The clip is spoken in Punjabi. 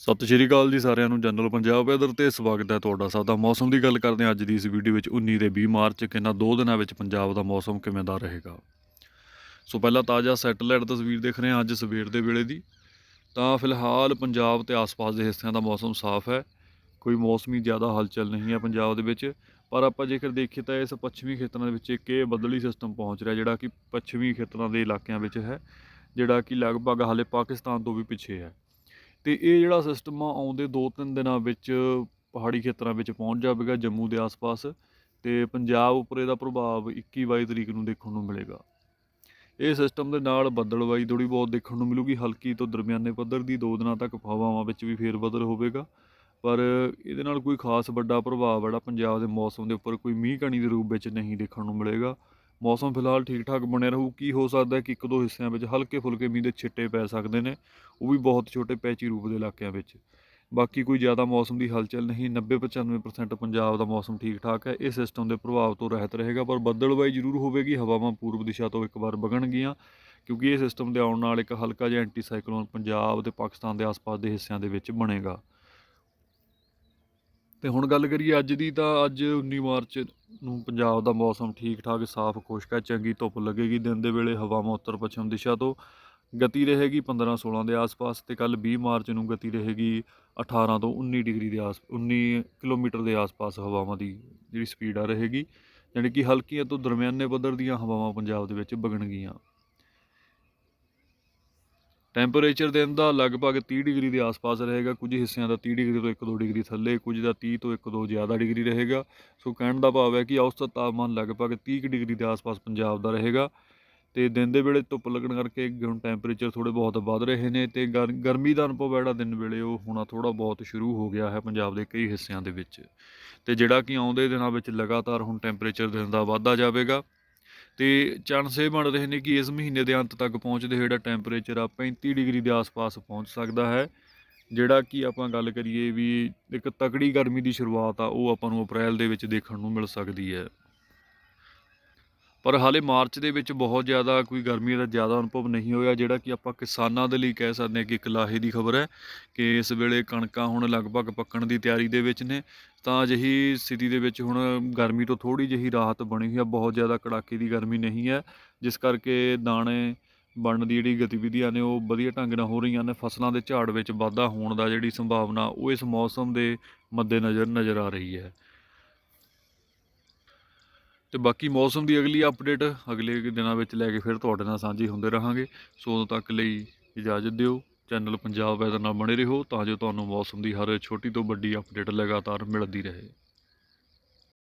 ਸਤਿ ਸ਼੍ਰੀ ਅਕਾਲ ਜੀ ਸਾਰਿਆਂ ਨੂੰ, ਜਨਰਲ ਪੰਜਾਬ ਵੈਦਰ ਤੇ ਸਵਾਗਤ ਹੈ ਤੁਹਾਡਾ ਸਾਡਾ ਮੌਸਮ ਦੀ ਗੱਲ ਕਰਦੇ ਹਾਂ ਅੱਜ ਦੀ ਇਸ ਵੀਡੀਓ ਵਿੱਚ 19 ਤੇ 20 ਮਾਰਚ, ਕਿੰਨਾ ਦੋ ਦਿਨਾਂ ਵਿੱਚ ਪੰਜਾਬ ਦਾ ਮੌਸਮ ਕਿਵੇਂ ਦਾ ਰਹੇਗਾ। ਸੋ ਪਹਿਲਾਂ ਤਾਜ਼ਾ ਸੈਟਲਾਈਟ ਤਸਵੀਰ ਦੇਖ ਰਹੇ ਹਾਂ ਅੱਜ ਸਵੇਰ ਦੇ ਵੇਲੇ ਦੀ। ਤਾਂ ਫਿਲਹਾਲ ਪੰਜਾਬ ਤੇ ਆਸ-ਪਾਸ ਦੇ ਹਿੱਸਿਆਂ ਦਾ ਮੌਸਮ ਸਾਫ਼ ਹੈ। ਕੋਈ ਮੌਸਮੀ ਜ਼ਿਆਦਾ ਹਲਚਲ ਨਹੀਂ ਹੈ ਪੰਜਾਬ ਦੇ ਵਿੱਚ। ਪਰ ਆਪਾਂ ਜੇਕਰ ਦੇਖੀਏ ਤਾਂ ਇਸ ਪੱਛਮੀ ਖੇਤਰਾਂ ਦੇ ਵਿੱਚ ਇੱਕ ਇਹ ਬਦਲੀ ਸਿਸਟਮ ਪਹੁੰਚ ਰਿਹਾ ਜਿਹੜਾ ਕਿ ਪੱਛਮੀ ਖੇਤਰਾਂ ਦੇ ਇਲਾਕਿਆਂ ਵਿੱਚ ਹੈ, ਜਿਹੜਾ ਕਿ ਲਗਭਗ ਹਾਲੇ ਪਾਕਿਸਤਾਨ ਤੋਂ ਵੀ ਪਿੱਛੇ ਹੈ। ਤੇ ਇਹ ਜਿਹੜਾ ਸਿਸਟਮ ਆ, ਆਉਂਦੇ 2-3 ਦਿਨਾਂ ਵਿੱਚ ਪਹਾੜੀ ਖੇਤਰਾਂ ਵਿੱਚ ਪਹੁੰਚ ਜਾਵੇਗਾ ਜੰਮੂ ਦੇ ਆਸ-ਪਾਸ ਤੇ ਪੰਜਾਬ ਉੱਪਰ ਇਹਦਾ ਪ੍ਰਭਾਵ 21-22 ਤਰੀਕ ਨੂੰ ਦੇਖਣ ਨੂੰ ਮਿਲੇਗਾ। ਇਹ ਸਿਸਟਮ ਦੇ ਨਾਲ ਬੱਦਲਬਾਈ ਥੋੜੀ ਬਹੁਤ ਦੇਖਣ ਨੂੰ ਮਿਲੂਗੀ, ਹਲਕੀ ਤੋਂ ਦਰਮਿਆਨੇ ਪੱਧਰ ਦੀ ਦੋ ਦਿਨਾਂ ਤੱਕ ਹਵਾਵਾਂ ਵਿੱਚ ਵੀ ਫੇਰ ਬਦਲ ਹੋਵੇਗਾ। ਪਰ ਇਹਦੇ ਨਾਲ ਕੋਈ ਖਾਸ ਵੱਡਾ ਪ੍ਰਭਾਵ ਜਿਹੜਾ ਪੰਜਾਬ ਦੇ ਮੌਸਮ ਦੇ ਉੱਪਰ ਕੋਈ ਮੀਂਹ ਕਣੀ ਦੇ ਰੂਪ ਵਿੱਚ ਨਹੀਂ ਦੇਖਣ ਨੂੰ ਮਿਲੇਗਾ। ਮੌਸਮ ਫਿਲਹਾਲ ਠੀਕ ਠਾਕ ਬਣਿਆ ਰਹੂ। ਕੀ ਹੋ ਸਕਦਾ ਹੈ ਕਿ ਇੱਕ ਦੋ ਹਿੱਸਿਆਂ ਵਿੱਚ ਹਲਕੇ ਫੁਲਕੇ ਮੀਂਹ ਦੇ ਛਿੱਟੇ ਪੈ ਸਕਦੇ ਨੇ, ਉਹ ਵੀ ਬਹੁਤ ਛੋਟੇ ਪੈਚੀ ਰੂਪ ਦੇ ਇਲਾਕਿਆਂ ਵਿੱਚ। ਬਾਕੀ ਕੋਈ ਜ਼ਿਆਦਾ ਮੌਸਮ ਦੀ ਹਲਚਲ ਨਹੀਂ 90-95% ਪੰਜਾਬ ਦਾ ਮੌਸਮ ਠੀਕ ਠਾਕ ਹੈ। ਇਹ ਸਿਸਟਮ ਦੇ ਪ੍ਰਭਾਵ ਤੋਂ ਰਹਿਤ ਰਹੇਗਾ, ਪਰ ਬੱਦਲਬਾਈ ਜ਼ਰੂਰ ਹੋਵੇਗੀ, ਹਵਾਵਾਂ ਪੂਰਬ ਦਿਸ਼ਾ ਤੋਂ ਇੱਕ ਵਾਰ ਵਗਣਗੀਆਂ, ਕਿਉਂਕਿ ਇਹ ਸਿਸਟਮ ਦੇ ਆਉਣ ਨਾਲ ਇੱਕ ਹਲਕਾ ਜਿਹਾ ਐਂਟੀ ਸਾਈਕਲੋਨ ਪੰਜਾਬ ਤੇ ਪਾਕਿਸਤਾਨ ਦੇ ਆਸ-ਪਾਸ ਦੇ ਹਿੱਸਿਆਂ ਦੇ ਵਿੱਚ ਬਣੇਗਾ। ਤੇ ਹੁਣ ਗੱਲ ਕਰੀਏ ਅੱਜ ਦੀ, ਤਾਂ ਅੱਜ 19 ਮਾਰਚ ਨੂੰ ਪੰਜਾਬ ਦਾ ਮੌਸਮ ਠੀਕ ਠਾਕ ਸਾਫ਼, ਖੁਸ਼ਕ ਹੈ, ਚੰਗੀ ਧੁੱਪ ਲੱਗੇਗੀ, ਦਿਨ ਦੇ ਵੇਲੇ ਹਵਾਵਾਂ ਉੱਤਰ ਪੱਛਮ ਦਿਸ਼ਾ ਤੋਂ ਗਤੀ ਰਹੇਗੀ 15 16 ਦੇ ਆਸ-ਪਾਸ ਤੇ ਕੱਲ 20 ਮਾਰਚ ਨੂੰ ਗਤੀ ਰਹੇਗੀ 18 ਤੋਂ 19 ਡਿਗਰੀ ਦੇ ਆਸ 19 ਕਿਲੋਮੀਟਰ ਦੇ ਆਸ-ਪਾਸ ਹਵਾਵਾਂ ਦੀ ਜਿਹੜੀ ਸਪੀਡ ਆ ਰਹੇਗੀ ਯਾਨੀ ਕਿ ਹਲਕੀਆਂ ਤੋਂ ਦਰਮਿਆਨੇ ਪੱਧਰ ਦੀਆਂ ਹਵਾਵਾਂ ਪੰਜਾਬ ਦੇ ਵਿੱਚ ਵਗਣਗੀਆਂ। ਟੈਂਪਰੇਚਰ ਦਿਨ ਦਾ ਲਗਭਗ 30 ਡਿਗਰੀ ਦੇ ਆਸ-ਪਾਸ ਰਹੇਗਾ। ਕੁਝ ਹਿੱਸਿਆਂ ਦਾ 30 ਡਿਗਰੀ ਤੋਂ 1-2 ਡਿਗਰੀ ਥੱਲੇ, ਕੁਝ ਦਾ 30 ਤੋਂ 1-2 ਜ਼ਿਆਦਾ ਡਿਗਰੀ ਰਹੇਗਾ। ਸੋ ਕਹਿਣ ਦਾ ਭਾਵ ਹੈ ਕਿ ਔਸਤ ਤਾਪਮਾਨ ਲਗਭਗ 30 ਕੁ ਡਿਗਰੀ ਦੇ ਆਸ-ਪਾਸ ਪੰਜਾਬ ਦਾ ਰਹੇਗਾ। ਤੇ ਦਿਨ ਦੇ ਵੇਲੇ ਧੁੱਪ ਲੱਗਣ ਕਰਕੇ ਹੁਣ ਟੈਂਪਰੇਚਰ ਥੋੜੇ ਬਹੁਤ ਵੱਧ ਰਹੇ ਨੇ ਤੇ ਗਰ- ਗਰਮੀ ਦਾ ਅਨੁਭਵ ਜਿਹੜਾ ਦਿਨ ਵੇਲੇ ਉਹ ਹੋਣਾ ਥੋੜਾ ਬਹੁਤ ਸ਼ੁਰੂ ਹੋ ਗਿਆ ਹੈ ਪੰਜਾਬ ਦੇ ਕਈ ਹਿੱਸਿਆਂ ਦੇ ਵਿੱਚ। ਤੇ ਜਿਹੜਾ ਕਿ ਆਉਂਦੇ ਦਿਨਾਂ ਵਿੱਚ ਲਗਾਤਾਰ ਹੁਣ ਟੈਂਪਰੇਚਰ ਦਿਨ ਦਾ ਵਧਦਾ ਜਾਵੇਗਾ। ਤੇ ਚਾਂਸ ਇਹ ਬਣ ਰਹੇ ਨੇ ਕਿ ਇਸ ਮਹੀਨੇ ਦੇ ਅੰਤ ਤੱਕ ਪਹੁੰਚਦੇ ਜਿਹੜਾ ਟੈਂਪਰੇਚਰ ਆ 35 ਡਿਗਰੀ ਦੇ ਆਸ-ਪਾਸ ਪਹੁੰਚ ਸਕਦਾ ਹੈ। ਜਿਹੜਾ ਕਿ ਆਪਾਂ ਗੱਲ ਕਰੀਏ ਵੀ ਇੱਕ ਤਕੜੀ ਗਰਮੀ ਦੀ ਸ਼ੁਰੂਆਤ ਆ, ਉਹ ਆਪਾਂ ਨੂੰ ਅਪ੍ਰੈਲ ਦੇ ਵਿੱਚ ਦੇਖਣ ਨੂੰ ਮਿਲ ਸਕਦੀ ਹੈ। ਪਰ ਹਾਲੇ ਮਾਰਚ ਦੇ ਵਿੱਚ ਬਹੁਤ ਜ਼ਿਆਦਾ ਕੋਈ ਗਰਮੀ ਦਾ ਜ਼ਿਆਦਾ ਅਨੁਭਵ ਨਹੀਂ ਹੋਇਆ, ਜਿਹੜਾ ਕਿ ਆਪਾਂ ਕਿਸਾਨਾਂ ਦੇ ਲਈ ਕਹਿ ਸਕਦੇ ਹਾਂ ਕਿ ਇੱਕ ਲਾਹੇ ਦੀ ਖਬਰ ਹੈ ਕਿ ਇਸ ਵੇਲੇ ਕਣਕਾਂ ਹੁਣ ਲਗਭਗ ਪੱਕਣ ਦੀ ਤਿਆਰੀ ਦੇ ਵਿੱਚ ਨੇ। ਤਾਂ ਅਜਿਹੀ ਸਥਿਤੀ ਦੇ ਵਿੱਚ ਹੁਣ ਗਰਮੀ ਤੋਂ ਥੋੜੀ ਜਿਹੀ ਰਾਹਤ ਬਣੀ ਹੋਈ ਹੈ, ਬਹੁਤ ਜ਼ਿਆਦਾ ਕੜਾਕੇ ਦੀ ਗਰਮੀ ਨਹੀਂ ਹੈ, ਜਿਸ ਕਰਕੇ ਦਾਣੇ ਬਣਨ ਦੀ ਜਿਹੜੀ ਗਤੀਵਿਧੀਆਂ ਨੇ ਉਹ ਵਧੀਆ ਢੰਗ ਨਾਲ ਹੋ ਰਹੀਆਂ ਨੇ। ਫਸਲਾਂ ਦੇ ਝਾੜ ਵਿੱਚ ਵਾਧਾ ਹੋਣ ਦਾ ਜਿਹੜੀ ਸੰਭਾਵਨਾ ਉਹ ਇਸ ਮੌਸਮ ਦੇ ਮੱਦੇਨਜ਼ਰ ਨਜ਼ਰ ਆ ਰਹੀ ਹੈ। ਤੇ ਬਾਕੀ ਮੌਸਮ ਦੀ ਅਗਲੀ ਅਪਡੇਟ ਅਗਲੇ ਦਿਨਾਂ ਵਿੱਚ ਲੈ ਕੇ ਫਿਰ ਤੁਹਾਡੇ ਨਾਲ ਸਾਂਝੀ ਹੁੰਦੇ ਰਹਾਂਗੇ। ਸੋ ਉਦੋਂ ਤੱਕ ਲਈ ਇਜਾਜ਼ਤ ਦਿਓ। ਚੈਨਲ ਪੰਜਾਬ ਵੈਦਰ ਨਾਲ ਬਣੇ ਰਹੋ ਤਾਂ ਜੋ ਤੁਹਾਨੂੰ ਮੌਸਮ ਦੀ ਹਰ ਛੋਟੀ ਤੋਂ ਵੱਡੀ ਅਪਡੇਟ ਲਗਾਤਾਰ ਮਿਲਦੀ ਰਹੇ।